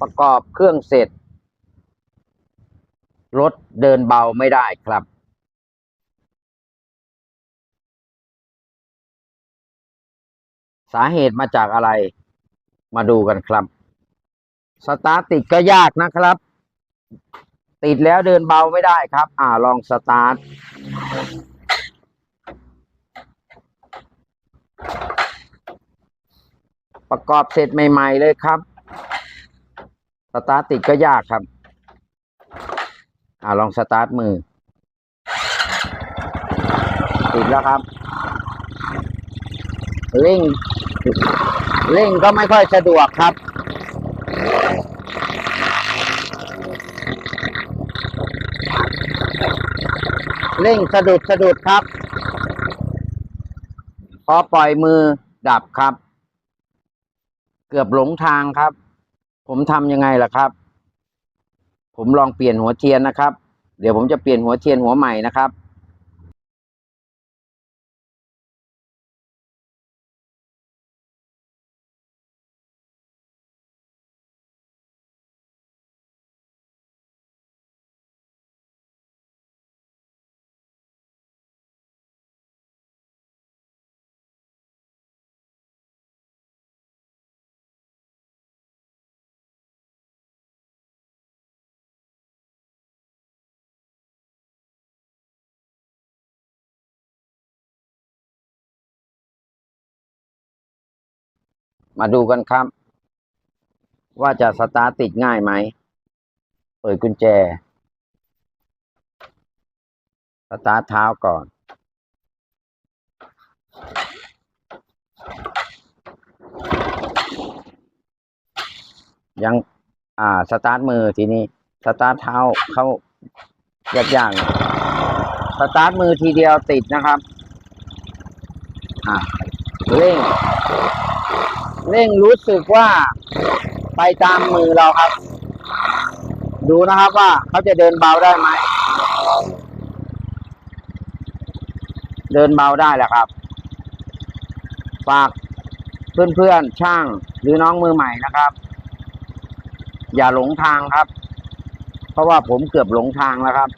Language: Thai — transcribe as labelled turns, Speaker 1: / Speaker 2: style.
Speaker 1: ประกอบเครื่องเสร็จ รถเดินเบาไม่ได้ครับสาเหตุมาจากอะไร มาดูกันครับ สตาร์ทติดก็ยากนะครับ ติดแล้วเดินเบาไม่ได้ครับ อ่าลองสตาร์ท ประกอบเสร็จใหม่ ๆ เลยครับ สตาร์ทติดก็ยากครับ อ่าลองสตาร์ทมือ ติดแล้วครับ เร่ง เร่งก็ไม่ค่อยสะดวกครับ เร่งสะดุดสะดุดครับ พอปล่อยมือดับครับ เกือบหลงทางครับ ผมทำยังไงล่ะครับ ผมลองเปลี่ยนหัวเทียนนะครับ เดี๋ยวผมจะเปลี่ยนหัวเทียนหัวใหม่นะครับ มาดูกันครับ ว่าจะสตาร์ทติดง่ายไหม เปิดกุญแจ สตาร์ทเท้าก่อน ยังอ่า สตาร์ทมือทีนี้ สตาร์ทเท้าเขายากๆหน่อยสตาร์ทมือทีเดียวติดนะครับ อ่าเร่ง เร่งรู้สึกว่าไปตามมือเราครับ ดูนะครับว่าเขาจะเดินเบาได้ไหม เดินเบาได้แหละครับ ฝากเพื่อนๆ ช่างหรือน้องมือใหม่นะครับ อย่าหลงทางครับ เพราะว่าผมเกือบหลงทางแล้วครับ